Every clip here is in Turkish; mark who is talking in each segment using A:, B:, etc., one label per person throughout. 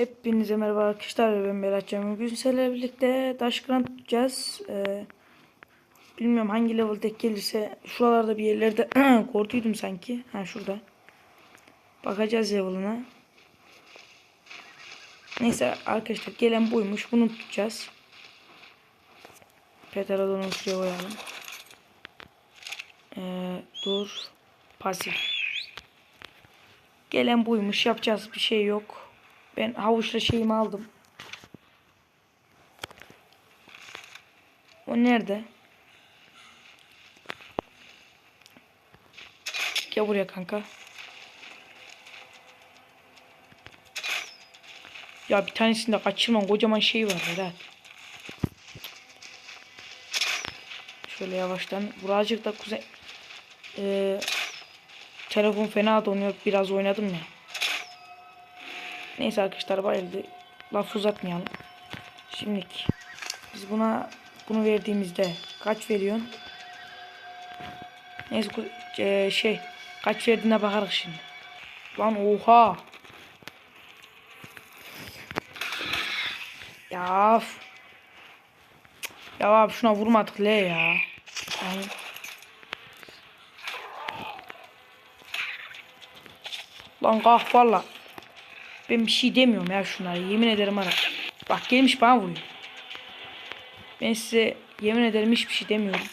A: Hepinize merhaba arkadaşlar ben Berat Cem. Bugün sizlerle birlikte Dash Grand tutacağız. Ee, bilmiyorum hangi level tek gelirse şuralarda bir yerlerde korkuydum sanki. Ha şurada. Bakacağız level'ına. Neyse arkadaşlar gelen buymuş. Bunu tutacağız. Pterodon'u şuraya koyalım. Ee, dur. Pasif. Gelen buymuş. Yapacağız bir şey yok. Ben havuçla şeyimi aldım. O nerede? Gel buraya kanka. Ya bir tanesinde kaçırman kocaman şey var Berat. Şöyle yavaştan. Birazcık da kuzey... Ee, telefon fena donuyor. Biraz oynadım ya. Neyse arkadaşlar bayıldı. Laf uzatmayalım. Şimdilik biz buna bunu verdiğimizde kaç veriyorsun? Neyse e, şey kaç verdiğine bakarız şimdi. Lan oha. Ya. Ya abi şuna vurmadık le ya. Yani. Lan kalk valla. Ben bir şey demiyorum ya şunlara. Yemin ederim ara. Bak gelmiş bana vuruyor. Ben size yemin ederim hiçbir şey demiyorum.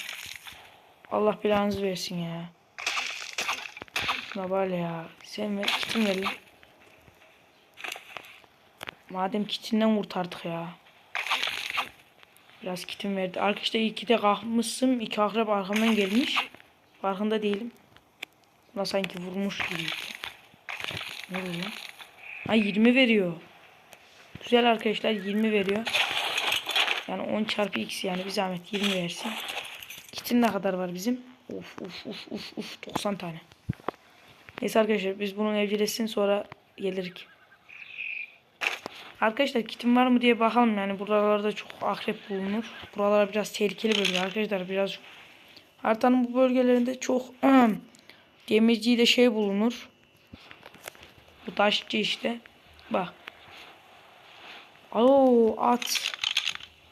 A: Allah belanızı versin ya. Şuna böyle ya. Sen ver, kitin ver lan. Madem kitinden kurtardık ya. Biraz kitim verdi. Arkadaşlar iyi ki de kalkmışsın. İki akrep arkamdan gelmiş. Farkında değilim. Buna sanki vurmuş gibi. Ne oluyor? Ha 20 veriyor. Güzel arkadaşlar 20 veriyor. Yani 10 çarpı x yani bir zahmet 20 versin. Kitin ne kadar var bizim? Of of of of of 90 tane. Neyse arkadaşlar biz bunun evcilesin sonra gelirik. Arkadaşlar kitim var mı diye bakalım yani buralarda çok akrep bulunur. Buralar biraz tehlikeli bölge arkadaşlar biraz haritanın bu bölgelerinde çok demirci de şey bulunur. Taşçı işte. Bak. Oo at.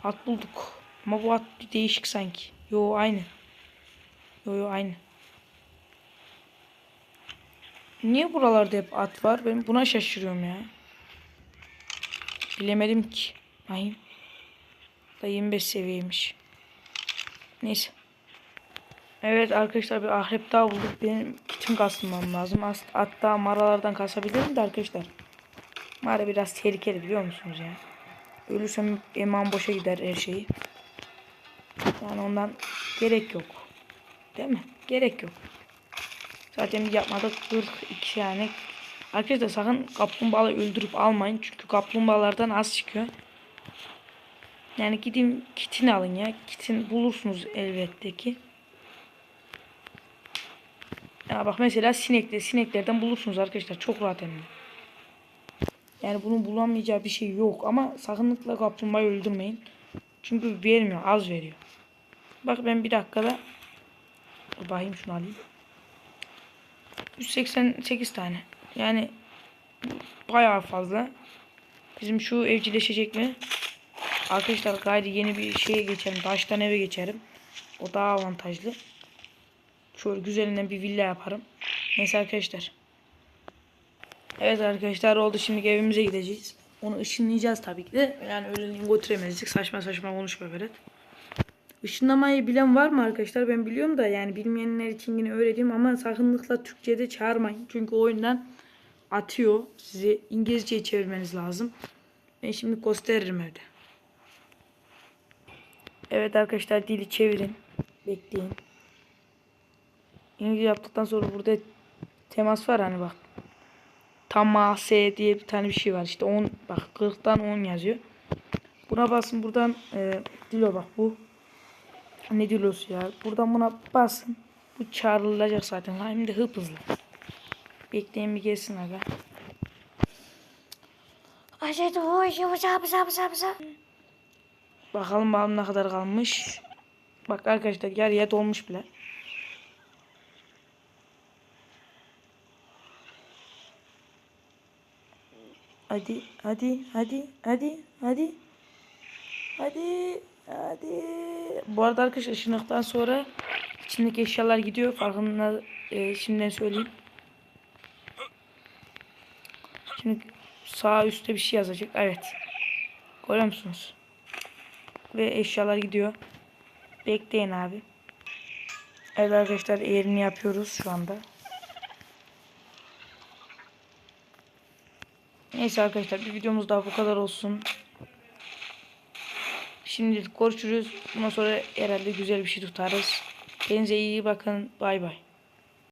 A: At bulduk. Ama bu at değişik sanki. Yo aynı. Yo yo aynı. Niye buralarda hep at var? Ben buna şaşırıyorum ya. Bilemedim ki. Ayım. Da 25 seviyeymiş. Neyse. Evet arkadaşlar bir ahrep daha bulduk. Benim kitim kasmam lazım. Hatta mağaralardan kasabilirim de arkadaşlar. Mağara biraz tehlikeli biliyor musunuz ya? Ölürsem eman boşa gider her şeyi. Yani ondan gerek yok. Değil mi? Gerek yok. Zaten yapmadık 42 yani. Arkadaşlar sakın kaplumbağalı öldürüp almayın. Çünkü kaplumbağalardan az çıkıyor. Yani gidin kitini alın ya. Kitin bulursunuz elbette ki. Ya bak mesela sinekler, sineklerden bulursunuz arkadaşlar. Çok rahat hem. Yani bunun bulamayacağı bir şey yok ama sakınlıkla kaplumbağayı öldürmeyin. Çünkü vermiyor, az veriyor. Bak ben bir dakikada bakayım şunu alayım. 188 tane. Yani bayağı fazla. Bizim şu evcilleşecek mi? Arkadaşlar gayri yeni bir şeye geçerim. Taştan eve geçerim. O daha avantajlı. Şöyle güzelinden bir villa yaparım. Neyse arkadaşlar. Evet arkadaşlar oldu şimdi evimize gideceğiz. Onu ışınlayacağız tabii ki de. Yani öyle götüremezdik. Saçma saçma konuşma Berat. Işınlamayı bilen var mı arkadaşlar? Ben biliyorum da yani bilmeyenler için yine öğreteyim ama sakınlıkla Türkçe'de çağırmayın. Çünkü oyundan atıyor. Sizi İngilizce'ye çevirmeniz lazım. Ben şimdi gösteririm evde. Evet arkadaşlar dili çevirin. Bekleyin. İngilizce yaptıktan sonra burada temas var hani bak. Tamas diye bir tane bir şey var işte 10 bak 40'tan 10 yazıyor. Buna basın buradan e, dilo bak bu. Ne dilosu ya? Buradan buna basın. Bu çağrılacak zaten. Hem de hıp hızlı. Bekleyin bir gelsin aga. Bakalım bakalım ne kadar kalmış. Bak arkadaşlar yarıya dolmuş bile. Hadi hadi hadi hadi hadi. Hadi hadi. Bu arada arkadaşlar ışınlıktan sonra içindeki eşyalar gidiyor. Farkında e, şimdiden söyleyeyim. Şimdi sağ üstte bir şey yazacak. Evet. Görüyor musunuz? Ve eşyalar gidiyor. Bekleyin abi. Evet arkadaşlar yerini yapıyoruz şu anda. Neyse arkadaşlar bir videomuz daha bu kadar olsun. Şimdi görüşürüz. Bundan sonra herhalde güzel bir şey tutarız. Kendinize iyi bakın. Bay bay.